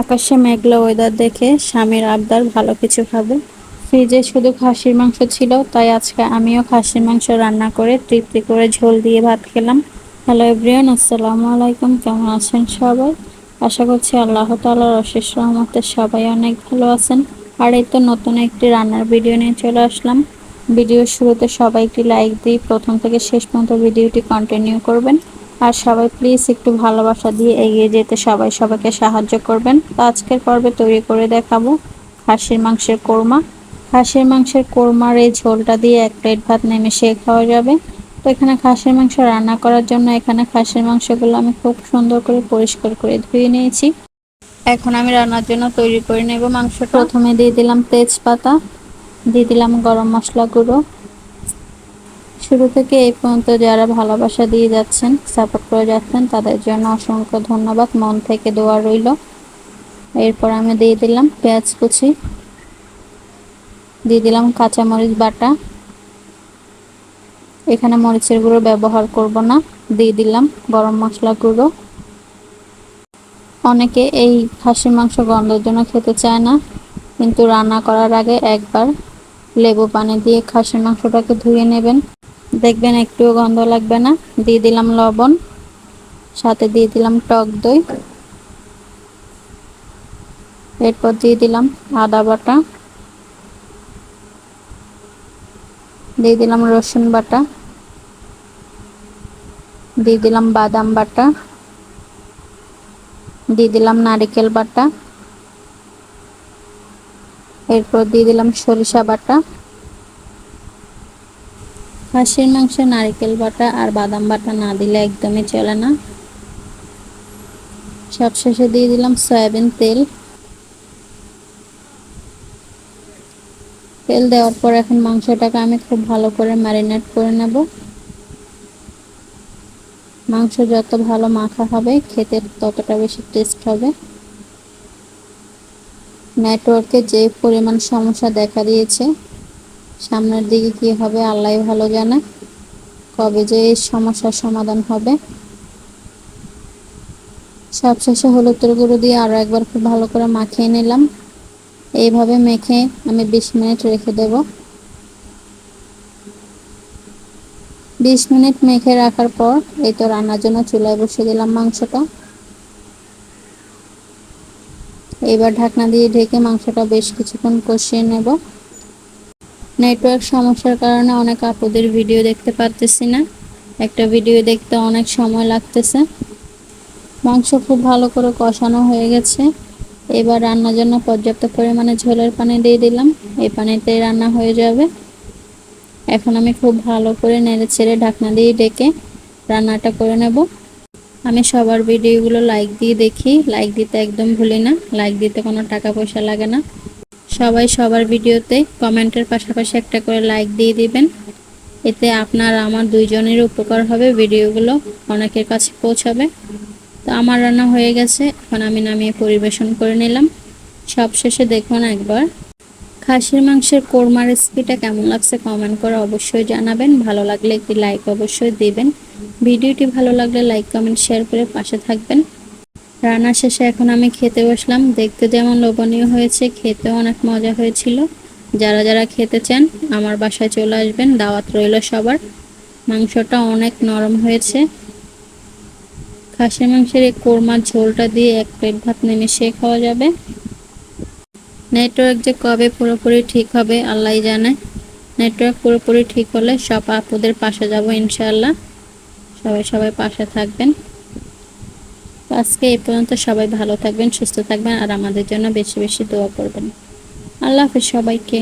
আকাশে মেঘলা ওয়েদার দেখে স্বামীর আবদার ভালো কিছু খাবে ফ্রিজে শুধু খাসির মাংস ছিল, তাই আজকে আমিও খাসির মাংস রান্না করে তৃপ্তি করে ঝোল দিয়ে ভাত খেলাম। হ্যালো এভরিয়ান আসসালামু আলাইকুম, কেমন আছেন সবাই? আশা করছি আল্লাহ তালার অশেষ রহমতে সবাই অনেক ভালো আছেন। আর এই তো নতুন একটি রান্নার ভিডিও নিয়ে চলে আসলাম। ভিডিওর শুরুতে সবাই একটি লাইক দিই প্রথম থেকে শেষ পর্যন্ত ভিডিওটি কন্টিনিউ করবেন। আর সবাই প্লিজ একটু ভালোবাসা দিয়ে এগিয়ে যেতে সবাই সবাইকে সাহায্য করবেন। তো আজকের পর্বে তৈরি করে দেখাবো খাসির মাংসের কোরমা। খাসির মাংসের কোরমার এই ঝোলটা দিয়ে এক প্লেট ভাত নেমে সে খাওয়া যাবে। তো এখানে খাসির মাংস রান্না করার জন্য এখানে খাসির মাংসগুলো আমি খুব সুন্দর করে পরিষ্কার করে ধুয়ে নিয়েছি। এখন আমি রান্নার জন্য তৈরি করে নেব মাংস প্রথমে দিয়ে দিলাম তেজপাতা, দিয়ে দিলাম গরম মশলা গুঁড়ো শুরু থেকে এই পর্যন্ত যারা ভালোবাসা দিয়ে যাচ্ছেন সাপোর্ট করে যাচ্ছেন, তাদের জন্য অসংখ্য ধন্যবাদ। মন থেকে দোয়া রইল। এরপর আমি দিয়ে দিলাম পেঁয়াজ কুচি। দিয়ে দিলাম কাঁচামরিচ বাটা। এখানে মরিচের গুঁড়ো ব্যবহার করব না। দিয়ে দিলাম গরম মশলা গুঁড়ো। অনেকে এই খাসির মাংস গন্ধের জন্য খেতে চায় না, কিন্তু রান্না করার আগে একবার লেবু পানি দিয়ে খাসির মাংসটাকে ধুয়ে নেবেন। দেখবেন একটুও গন্ধ লাগবে না। দিয়ে দিলাম লবণ, সাথে দিয়ে দিলাম টক দই। এরপর দিয়ে দিলাম আদা বাটা। দিয়ে দিলাম রসুন বাটা। দিয়ে দিলাম বাদাম বাটা। দিয়ে দিলাম নারিকেল বাটা। এরপর দিয়ে দিলাম সরিষা বাটা। খাসির মাংসে, নারিকেল বাটা আর বাদাম বাটা না দিলে একদমই চলে না। সবশেষে দিয়ে দিলাম সয়াবিন তেল। তেল দেওয়ার পর এখন মাংসটাকে আমি খুব ভালো করে ম্যারিনেট করে নেব। মাংস যত ভালো মাখা হবে, খেতে ততটা বেশি টেস্ট হবে। নেটওয়ার্কে যে পরিমাণ সমস্যা দেখা দিয়েছে সামনের দিকে কি হবে আল্লাহ ভালো জানে কবে যে সমস্যার সমাধান হবে। সবশেষে হলুদের গুঁড়ো দিয়ে আরও একবার খুব ভালো করে মাখিয়ে নিলাম। এইভাবে মেখে আমি বিশ মিনিট রেখে দেব। বিশ মিনিট মেখে রাখার পর এই তো রান্নার জন্য চুলায় বসিয়ে দিলাম মাংসটা। এবার ঢাকনা দিয়ে ঢেকে মাংসটা বেশ কিছুক্ষণ কষিয়ে নেব। নেটওয়ার্ক সমস্যার কারণে অনেক আপুদের ভিডিও দেখতে পারতেছি না। একটা ভিডিও দেখতে অনেক সময় লাগতেছে। মাংস খুব ভালো করে কষানো হয়ে গেছে। এবার রান্নার জন্য পর্যাপ্ত পরিমাণে ঝোলের পানি দিয়ে দিলাম। এই পানিতে রান্না হয়ে যাবে। এখন আমি খুব ভালো করে নেড়ে ছেড়ে ঢাকনা দিয়ে ডেকে রান্নাটা করে নেব। আমি সবার ভিডিওগুলো লাইক দিয়ে দেখি। লাইক দিতে একদম ভুলি না। লাইক দিতে কোনো টাকা পয়সা লাগে না। সবাই সবার ভিডিওতে কমেন্টের পাশাপাশি একটা করে লাইক দিয়ে দিবেন। এতে আপনার আমার দুইজনের উপকার হবে, ভিডিওগুলো অনেকের কাছে পৌঁছাবে। তো আমার রান্না হয়ে গেছে, এখন আমি নামিয়ে পরিবেশন করে নিলাম। সব শেষে দেখুন একবার, খাসির মাংসের কোরমা রেসিপিটা কেমন লাগছে কমেন্ট করে অবশ্যই জানাবেন। ভালো লাগলে একটি লাইক অবশ্যই দিবেন। ভিডিওটি ভালো লাগলে লাইক কমেন্ট শেয়ার করে পাশে থাকবেন। রান্না শেষে এখন আমি খেতে বসলাম। দেখতে যেমন লোভনীয় হয়েছে, খেতেও অনেক মজা হয়েছিল। যারা যারা খেতে চান, আমার বাসায় চলে আসবেন, দাওয়াত রইল সবার। মাংসটা অনেক নরম হয়েছে। খাসির মাংসের এই কোরমার ঝোলটা দিয়ে এক প্লেট ভাত নেমে খাওয়া যাবে। নেটওয়ার্ক যে কবে পুরোপুরি ঠিক হবে আল্লাহ জানে। নেটওয়ার্ক পুরোপুরি ঠিক হলে সব আপুদের পাশে যাব ইনশাআল্লাহ। সবাই সবাই পাশে থাকবেন। আজকে এ পর্যন্ত সবাই ভালো থাকবেন, সুস্থ থাকবেন, আর আমাদের জন্য বেশি বেশি দোয়া করবেন। আল্লাহ হাফিজ সবাইকে।